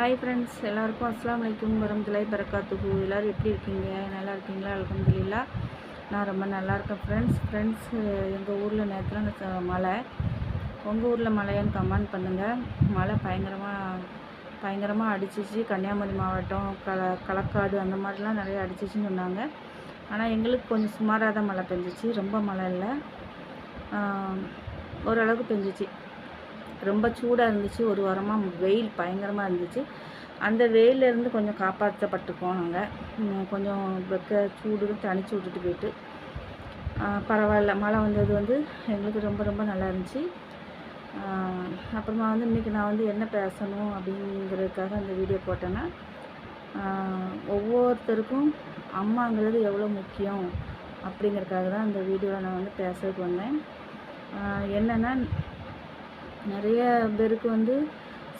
Hi friends எல்லாருக்கும் அஸ்லாம் வலைக்கும் வரமத்துலாய் பரக்காத்துக்கு எல்லோரும் எப்படி இருக்கீங்க? நல்லா இருக்கீங்களா? அலகம்துல்லா நான் ரொம்ப நல்லா இருக்கேன் ஃப்ரெண்ட்ஸ் ஃப்ரெண்ட்ஸ் எங்கள் ஊரில் நேரத்தில் மழை. உங்கள் ஊரில் மழையான்னு கமெண்ட் பண்ணுங்கள் மழை பயங்கரமாக பயங்கரமாக அடிச்சிச்சு. கன்னியாகுமரி மாவட்டம் க களக்காடு அந்த மாதிரிலாம் நிறைய அடிச்சிச்சின்னு சொன்னாங்க. ஆனால் எங்களுக்கு கொஞ்சம் சுமாராக தான் மழை பெஞ்சிச்சு. ரொம்ப மழை இல்லை. ஓரளவுக்கு பெஞ்சிச்சு. ரொம்ப சூடாக இருந்துச்சு. ஒரு வாரமாக வெயில் பயங்கரமாக இருந்துச்சு. அந்த வெயிலேருந்து கொஞ்சம் காப்பாற்றப்பட்டுருக்கோம் நாங்கள் கொஞ்சம் வெக்க சூடு தனிச்சு விட்டுட்டு போயிட்டு. பரவாயில்ல. மழை வந்தது வந்து எங்களுக்கு ரொம்ப ரொம்ப நல்லா இருந்துச்சு. அப்புறமா வந்து இன்றைக்கி நான் வந்து என்ன பேசணும் அப்படிங்கிறதுக்காக அந்த வீடியோ போட்டேன்னா ஒவ்வொருத்தருக்கும் அம்மாங்கிறது எவ்வளோ முக்கியம் அப்படிங்கிறதுக்காக தான் அந்த வீடியோவில் நான் வந்து பேசுறதுக்கு வந்தேன். என்னென்னா நிறைய பேருக்கு வந்து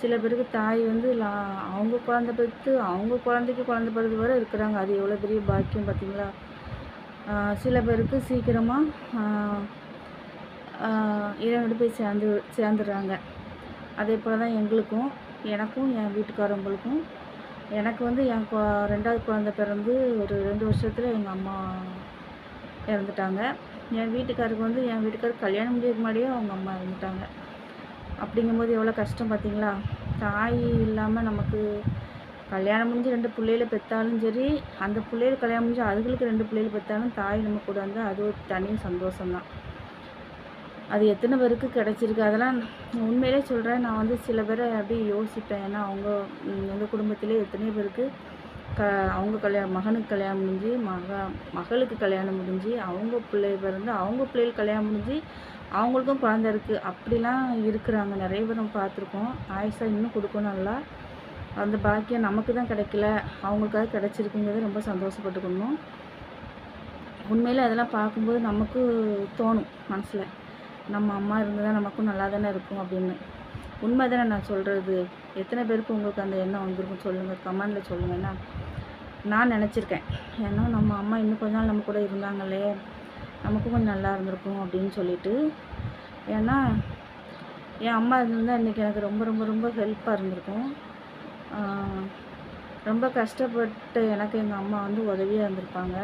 சில பேருக்கு தாய் வந்து லா அவங்க குழந்த பெற்று அவங்க குழந்தைக்கு குழந்த பிறகு வரை இருக்கிறாங்க. அது எவ்வளோ பெரிய பாக்கியம் பார்த்தீங்களா? சில பேருக்கு சீக்கிரமாக இறைவனோட போய் சேர்ந்து சேர்ந்துடுறாங்க. அதே போல் தான் எங்களுக்கும் எனக்கும் என் வீட்டுக்காரவங்களுக்கும். எனக்கு வந்து என் ரெண்டாவது குழந்த பிறந்து ஒரு ரெண்டு வருஷத்தில் எங்கள் அம்மா இறந்துட்டாங்க. என் வீட்டுக்காருக்கு வந்து என் வீட்டுக்காரருக்கு கல்யாணம் முடியறதுக்கு முன்னாடியே அவங்க அம்மா இறந்துட்டாங்க. அப்படிங்கும்போது எவ்வளோ கஷ்டம் பார்த்தீங்களா? தாய் இல்லாமல் நமக்கு கல்யாணம் முடிஞ்சு ரெண்டு பிள்ளைகள பெற்றாலும் சரி அந்த பிள்ளைகள் கல்யாணம் முடிஞ்சு அதுகளுக்கு ரெண்டு பிள்ளைகள் பெற்றாலும் தாய் நம்ம கூட வந்தால் அது ஒரு தனி சந்தோஷம்தான். அது எத்தனை பேருக்கு கிடச்சிருக்கு? அதெல்லாம் உண்மையிலே சொல்கிறேன் நான் வந்து சில பேரை அப்படியே யோசிப்பேன். ஏன்னா அவங்க எங்கள் குடும்பத்திலே எத்தனையோ பேருக்கு க அவங்க கல்யாணம் மகனுக்கு கல்யாணம் முடிஞ்சு மக மகளுக்கு கல்யாணம் முடிஞ்சு அவங்க பிள்ளை பிறந்து அவங்க பிள்ளைகள் கல்யாணம் முடிஞ்சு அவங்களுக்கும் குழந்த இருக்குது அப்படிலாம் இருக்கிறாங்க. நிறைய பேர் நம்ம பார்த்துருக்கோம். ஆயுஷா இன்னும் கொடுக்கணும் நல்லா. அந்த பாக்கியம் நமக்கு தான் கிடைக்கல. அவங்களுக்காக கிடச்சிருக்குங்கிறது ரொம்ப சந்தோஷப்பட்டுக்கணும். உண்மையில் அதெல்லாம் பார்க்கும்போது நமக்கு தோணும் மனசில். நம்ம அம்மா இருந்தால் நமக்கும் நல்லா தானே இருக்கும் அப்படின்னு. உண்மை தானே நான் சொல்கிறது எத்தனை பேருக்கு உங்களுக்கு அந்த எண்ணம் வந்திருக்கும்? சொல்லுங்கள் கமெண்டில் சொல்லுங்கள் என்ன நான் நினச்சிருக்கேன். ஏன்னா நம்ம அம்மா இன்னும் கொஞ்ச நாள் நம்ம கூட இருந்தாங்களே நமக்கும் கொஞ்சம் நல்லா இருந்திருக்கும் அப்படின்னு சொல்லிட்டு. ஏன்னா என் அம்மா இருந்திருந்தால் இன்றைக்கி எனக்கு ரொம்ப ரொம்ப ரொம்ப ஹெல்ப்பாக இருந்திருக்கும். ரொம்ப கஷ்டப்பட்டு எனக்கு எங்கள் அம்மா வந்து உதவியாக இருந்திருப்பாங்க.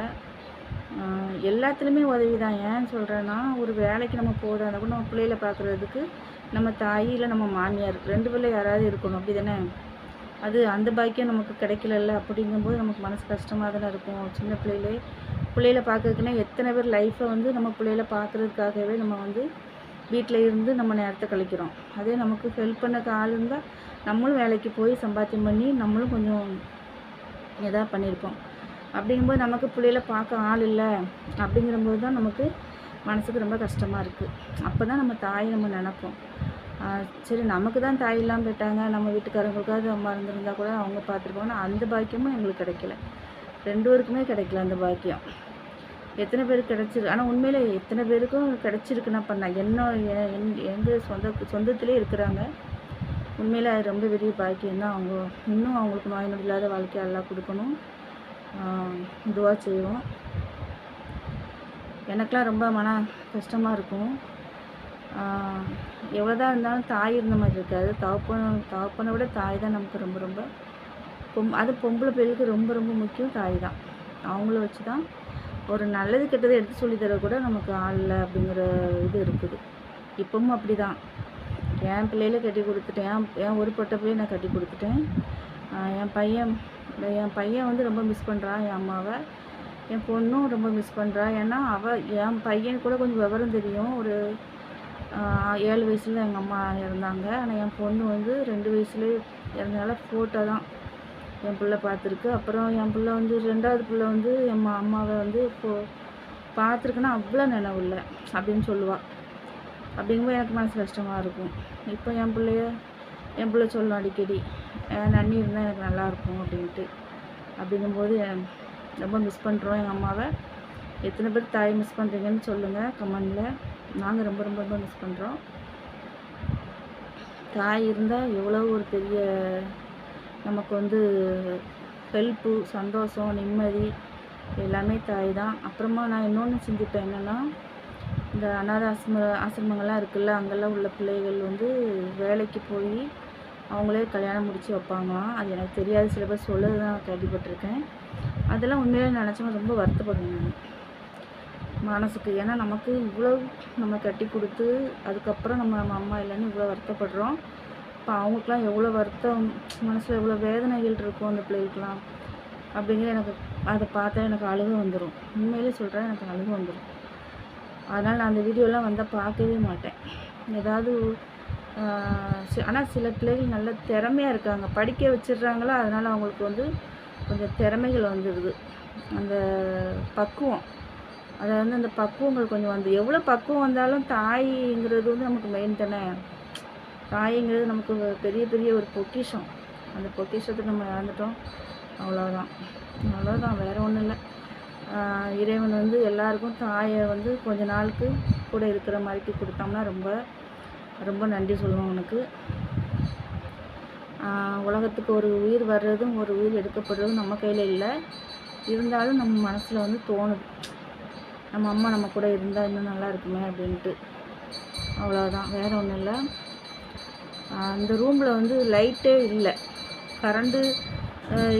எல்லாத்துலேயுமே உதவி தான் ஏன்னு சொல்கிறேன்னா ஒரு வேலைக்கு நம்ம போகிறதா கூட நம்ம பிள்ளைகளை பார்க்குறதுக்கு நம்ம தாய் இல்லை நம்ம மாமியார் ரெண்டு பிள்ளை யாராவது இருக்கணும். அப்படி தானே அது அந்த பாக்கியம் நமக்கு கிடைக்கலல்ல? அப்படிங்கும்போது நமக்கு மனசு கஷ்டமாக தானே இருக்கும். சின்ன பிள்ளையிலே பிள்ளையில பார்க்கறதுக்குன்னா எத்தனை பேர் லைஃப்பை வந்து நம்ம பிள்ளையில பார்க்குறதுக்காகவே நம்ம வந்து வீட்டில் இருந்து நம்ம நேரத்தை கழிக்கிறோம். அதே நமக்கு ஹெல்ப் பண்ணக்கு ஆள் இருந்தால் நம்மளும் வேலைக்கு போய் சம்பாத்தியம் பண்ணி நம்மளும் கொஞ்சம் இதாக பண்ணியிருப்போம். அப்படிங்கும்போது நமக்கு பிள்ளையில பார்க்க ஆள் இல்லை. அப்படிங்கிறபோது தான் நமக்கு மனசுக்கு ரொம்ப கஷ்டமாக இருக்குது அப்போ தான் நம்ம தாய் நம்ம நினப்போம். சரி நமக்கு தான் தாய் இல்லாமல் போயிட்டாங்க நம்ம வீட்டுக்காரங்களுக்காவது அம்மா இருந்திருந்தா கூட அவங்க பார்த்துருப்பாங்க அந்த பாக்கியமும் எங்களுக்கு கிடைக்கல. ரெண்டு பேருக்குமே கிடைக்கல அந்த பாக்கியம். எத்தனை பேருக்கு கிடச்சிருக்கு? ஆனால் உண்மையில் எத்தனை பேருக்கும் கிடச்சிருக்குன்னா பண்ண என்ன எங்கள் சொந்த சொந்தத்திலே இருக்கிறாங்க. உண்மையில் அது ரொம்ப பெரிய பாக்கியம் தான். அவங்க இன்னும் அவங்களுக்கு நோய் நொடி இல்லாத வாழ்க்கையை எல்லாம் கொடுக்கணும். இதுவாக செய்வோம். எனக்கெலாம் ரொம்ப மன கஷ்டமாக இருக்கும். எவ்வளோதான் இருந்தாலும் தாய் இருந்த மாதிரி இருக்காது. தகப்பன தகப்பனை விட தாய் தான் நமக்கு ரொம்ப ரொம்ப பொம் அது பொம்பளை பிள்ளைகளுக்கு ரொம்ப ரொம்ப முக்கியம். தாய் தான். அவங்கள வச்சு தான் ஒரு நல்லது கெட்டதை எடுத்து சொல்லித்தர தர கூட நமக்கு ஆள் அப்படிங்கிற இது இருக்குது. இப்பவும் அப்படி தான் என் பிள்ளையில கட்டி கொடுத்துட்டேன். என் ஒரு பொட்டை பிள்ளையை நான் கட்டி கொடுத்துட்டேன். என் பையன் என் பையன் வந்து ரொம்ப மிஸ் பண்ணுறான் என் அம்மாவை. என் பொண்ணும் ரொம்ப மிஸ் பண்ணுறா ஏன்னா அவள் என் பையனுக்கு கூட கொஞ்சம் விவரம் தெரியும். ஒரு ஏழு வயசில் எங்கள் அம்மா இறந்தாங்க. ஆனால் என் பொண்ணு வந்து ரெண்டு வயசுலேயே இறந்தனால ஃபோட்டோ தான் என் பிள்ளை பார்த்துருக்கு. அப்புறம் என் பிள்ளை வந்து ரெண்டாவது பிள்ளை வந்து என் அம்மாவை வந்து இப்போது பார்த்துருக்குன்னா அவ்வளோ நினைவு இல்லை அப்படின்னு சொல்லுவாள் அப்படிங்கும்போது எனக்கு மனசு கஷ்டமாக இருக்கும். இப்போ என் பிள்ளைய என் பிள்ளை சொல்லும் அடிக்கடி. நன்னி இருந்தால் எனக்கு நல்லாயிருக்கும் அப்படின்ட்டு. அப்படிங்கும்போது ரொம்ப மிஸ் பண்ணுறோம் எங்கள் அம்மாவை. எத்தனை பேர் தாய் மிஸ் பண்ணுறீங்கன்னு சொல்லுங்கள் கமெண்டில் நாங்கள் ரொம்ப ரொம்ப ரொம்ப மிஸ் பண்ணுறோம் தாய் இருந்தால் எவ்வளோ ஒரு பெரிய நமக்கு வந்து ஹெல்ப்பு சந்தோஷம் நிம்மதி எல்லாமே தாய் தான். அப்புறமா நான் இன்னொன்று சிந்திப்பேன் என்னென்னா இந்த அனாத ஆசிரம ஆசிரமங்கள்லாம் இருக்குல்ல அங்கெல்லாம் உள்ள பிள்ளைகள் வந்து வேலைக்கு போய் அவங்களே கல்யாணம் முடித்து வைப்பாங்களாம். அது எனக்கு தெரியாது. சில பேர் சொல்லது தான் கேள்விப்பட்டிருக்கேன். அதெல்லாம் உண்மையிலே நினச்சவங்க ரொம்ப வருத்தப்படுவேன் நான். மனசுக்கு. ஏன்னா நமக்கு இவ்வளோ நம்ம கட்டி கொடுத்து அதுக்கப்புறம் நம்ம நம்ம அம்மா இல்லைன்னு இவ்வளோ வருத்தப்படுறோம். இப்போ அவங்களுக்குலாம் எவ்வளோ வருத்தம் மனசில் எவ்வளோ வேதனைகள் இருக்கும் அந்த பிள்ளைகளுக்குலாம் அப்படிங்கிற எனக்கு அதை பார்த்தா எனக்கு அழுக வந்துடும் உண்மையிலே சொல்கிறேன் எனக்கு அழுக வந்துடும் அதனால் நான் அந்த வீடியோலாம் வந்தால் பார்க்கவே மாட்டேன். ஏதாவது ஆனால் சில பிள்ளைகள் நல்ல திறமையாக இருக்காங்க. படிக்க வச்சிடுறாங்களா அதனால் அவங்களுக்கு வந்து கொஞ்சம் திறமைகள் வந்துடுது. அந்த பக்குவம். அதை வந்து அந்த பக்குவங்கள் கொஞ்சம் வந்து எவ்வளோ பக்குவம் வந்தாலும் தாய்ங்கிறது வந்து நமக்கு மெயின் தானே? தாய்ங்கிறது நமக்கு பெரிய பெரிய ஒரு பொக்கிஷம். அந்த பொக்கிஷத்தை நம்ம இழந்துட்டோம் அவ்வளோதான் அவ்வளோதான் வேறு ஒன்றும் இல்லை. இறைவன் வந்து எல்லாருக்கும் தாயை வந்து கொஞ்ச நாளுக்கு கூட இருக்கிற மாதிரிக்கு கொடுத்தோம்னா ரொம்ப ரொம்ப நன்றி சொல்லுவோம் உனக்கு. உலகத்துக்கு ஒரு உயிர் வர்றதும் ஒரு உயிர் எடுக்கப்படுறதும் நம்ம கையில் இல்லை. இருந்தாலும் நம்ம மனசில் வந்து தோணுது. நம்ம அம்மா நம்ம கூட இருந்தால் இன்னும் நல்லா இருக்குமே அப்படின்ட்டு. அவ்வளோதான் வேறு ஒன்றும் இல்லை. அந்த ரூமில் வந்து லைட்டே இல்லை. கரண்டு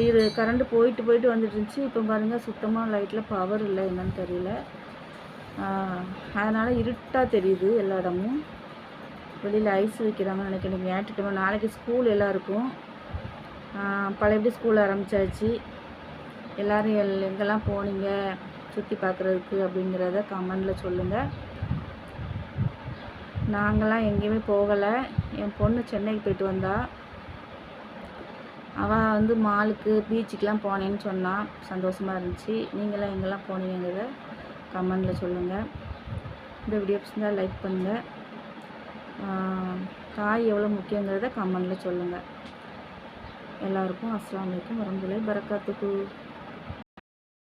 இது கரண்ட்டு போயிட்டு போயிட்டு வந்துட்டு இருந்துச்சு. இப்போ பாருங்கள் சுத்தமாக லைட்டில் பவர் இல்லை என்னன்னு தெரியல. அதனால் இருட்டாக தெரியுது எல்லா இடமும். வெளியில் ஐஸ் வைக்கிறாங்கன்னு நினைக்கிறேன். ஞாயிற்றுக்கிழமை நாளைக்கு ஸ்கூல் எல்லாருக்கும். பழையபடி ஸ்கூல் ஆரம்பிச்சாச்சு. எல்லோரும் எல் எங்கெல்லாம் போனீங்க? சுற்றி பார்க்குறதுக்கு அப்படிங்கிறத கமெண்டில் சொல்லுங்கள் நாங்களாம் எங்கேயுமே போகலை. என் பொண்ணு சென்னைக்கு போயிட்டு வந்தா. அவள் வந்து மாலுக்கு பீச்சுக்கெலாம் போனேன்னு சொன்னான் சந்தோஷமாக இருந்துச்சு. நீங்களாம் எங்கெல்லாம் போனீங்கிறத கமெண்டில் சொல்லுங்கள் இந்த வீடியோ பிடிச்சிருந்தால் லைக் பண்ணுங்கள் தாய் எவ்வளோ முக்கியங்கிறத கமெண்டில் சொல்லுங்கள் எல்லாருக்கும் அஸ்லாம் அலைக்கும் வரமத்துல்லாஹி பரக்காத்துக்கு